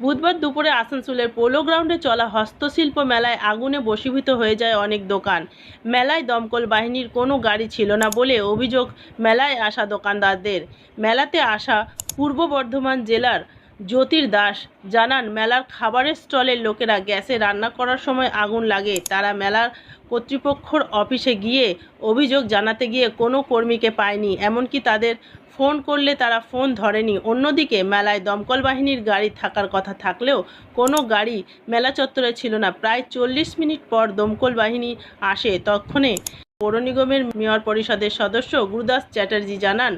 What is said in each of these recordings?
বুধবার দুপুরে আসানসোলের পোলো গ্রাউন্ডে চলা হস্তশিল্প মেলায় আগুনে বসীভূত হয়ে যায় অনেক দোকান। মেলায় দমকল বাহিনীর কোনো গাড়ি ছিল না বলে অভিযোগ, মেলায় আসা দোকানদারদের। মেলাতে আসা পূর্ব বর্ধমান জেলার জ্যোতির দাস জানান, মেলার খাবারের স্টলের লোকেরা গ্যাসে রান্না করার সময় আগুন লাগে। তারা মেলার কর্তৃপক্ষর অফিসে গিয়ে অভিযোগ জানাতে গিয়ে কোনো কর্মীকে পায়নি। এমনকি তাদের ফোন করলে তারা ফোন ধরেনি। অন্যদিকে মেলায় দমকল বাহিনীর গাড়ি থাকার কথা থাকলেও কোনো গাড়ি মেলা চত্বরে ছিল না। প্রায় চল্লিশ মিনিট পর দমকল বাহিনী আসে। তক্ষণে পৌর নিগমের মেয়র পরিষদের সদস্য গুরুদাস চ্যাটার্জি জানান,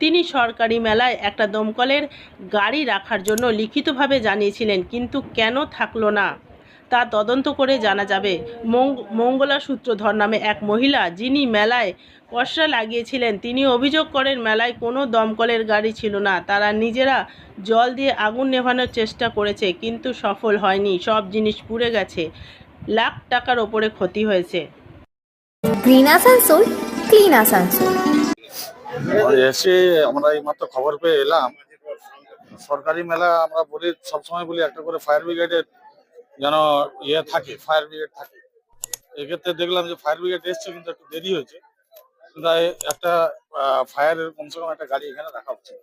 তিনি সরকারি মেলায় একটা দমকলের গাড়ি রাখার জন্য লিখিতভাবে জানিয়েছিলেন, কিন্তু কেন থাকল না? তা তদন্ত করে জানা যাবে। মঙ্গলা সূত্রধর নামে এক মহিলা যিনি মেলায় পসরা লাগিয়েছিলেন, তিনি অভিযোগ করেন, মেলায় কোনো দমকলের গাড়ি ছিল না, তারা নিজেরা জল দিয়ে আগুন নেভানোর চেষ্টা করেছে, কিন্তু সফল হয়নি, সব জিনিস পুড়ে গেছে, লাখ টাকার ওপরে ক্ষতি হয়েছে। গ্রিন আসানসোল ক্লিন আসানসোল এসে আমরা এই মাত্র খবর পেয়ে এলাম। সরকারি মেলা আমরা বলি, সবসময় বলি একটা করে ফায়ার ব্রিগেডের যেন ইয়ে থাকে ফায়ার ব্রিগেড থাকে। এক্ষেত্রে দেখলাম যে ফায়ার ব্রিগেড এসছে কিন্তু একটু দেরি হয়েছে। কিন্তু একটা ফায়ারের কমসে কম একটা গাড়ি এখানে রাখা হচ্ছে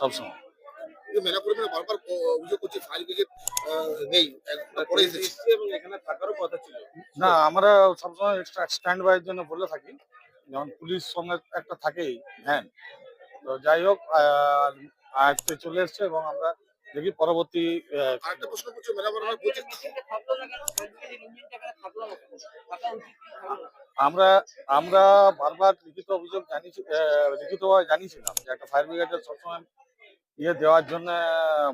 সবসময়। মেলা কর্মীরা বারবার অভিযোগ করছে ফায়ার ব্রিগেড নেই। পরে এসেছে। এবং এখানে থাকারও কথা ছিল। না আমরা সবসময় এক্সট্রা স্ট্যান্ড বাইয়ের জন্য বলে থাকি। যেমন পুলিশ সঙ্গে একটা থাকেই ভ্যান তো যাই হোক আয়ত্তে চলে এসছে এবং আমরা দেখি পরবর্তী আহ, আরেকটা প্রশ্ন করছে মেলা বারবার বলছে আমরা আমরা বারবার লিখিত অভিযোগ জানিয়েছি আহ, লিখিতভাবে জানিয়েছিলাম যে একটা ফায়ার ব্রিগেডের সবসময় ইয়ে দেওয়ার জন্য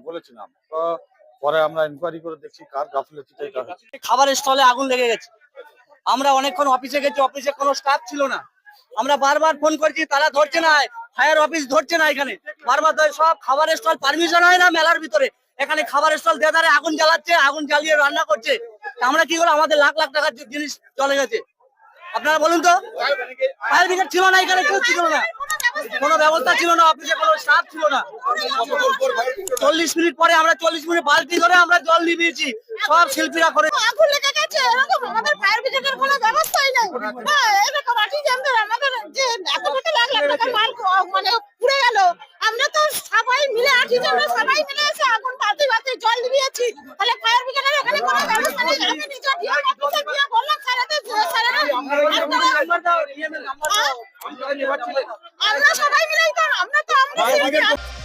বলেছিলাম। তো পরে আমরা ইনকোয়ারি করে দেখছি কার গাফিলতিতে খাবারের স্টলে আগুন লেগে গেছে। আমরা অনেকক্ষণ অফিসে গেছি অফিসে কোনো স্টাফ ছিল না। আমরা বারবার ফোন করছি, তারা ধরছে না ফায়ার অফিস ধরছে না এখানে। বারবার সব খাবারের স্টল পারমিশন হয় না মেলার ভিতরে। এখানে খাবারের স্টল দেদারে আগুন জ্বালাচ্ছে, আগুন জ্বালিয়ে রান্না করছে। আমরা কি করে আমাদের লাখ লাখ টাকার জিনিস চলে গেছে। আপনারা বলুন তো ফায়ার ব্রিগেড ছিল না এখানে, কেউ ছিল না। কোনো ব্যবস্থা ছিল না অফিসে কোনো স্টাফ ছিল না। চল্লিশ মিনিট পরে আমরা চল্লিশ মিনিট বালতি ধরে আমরা জল নিভিয়েছি সব শিল্পীরা করে। আগুন লেগে গেছে আমাদের ফায়ার ব্রিগেডের কোনো ব্যবস্থাই নেই। এরকম আর্টিজানদের আমাদের যে এত টাকা লাখ লাখ টাকার মাল মানে পুড়ে গেল। আমরা তো সবাই মিলে আর্টিজানরা সবাই মিলে এসে আগুন বাতি বাতি জল দিয়েছি তাহলে ফায়ার ব্রিগেডের এখানে কোনো ব্যবস্থা নেই। আমি নিজে গিয়ে বললাম স্যারেদের স্যারেরা আমরা সবাই মিলেই তো আমরা তো আমরা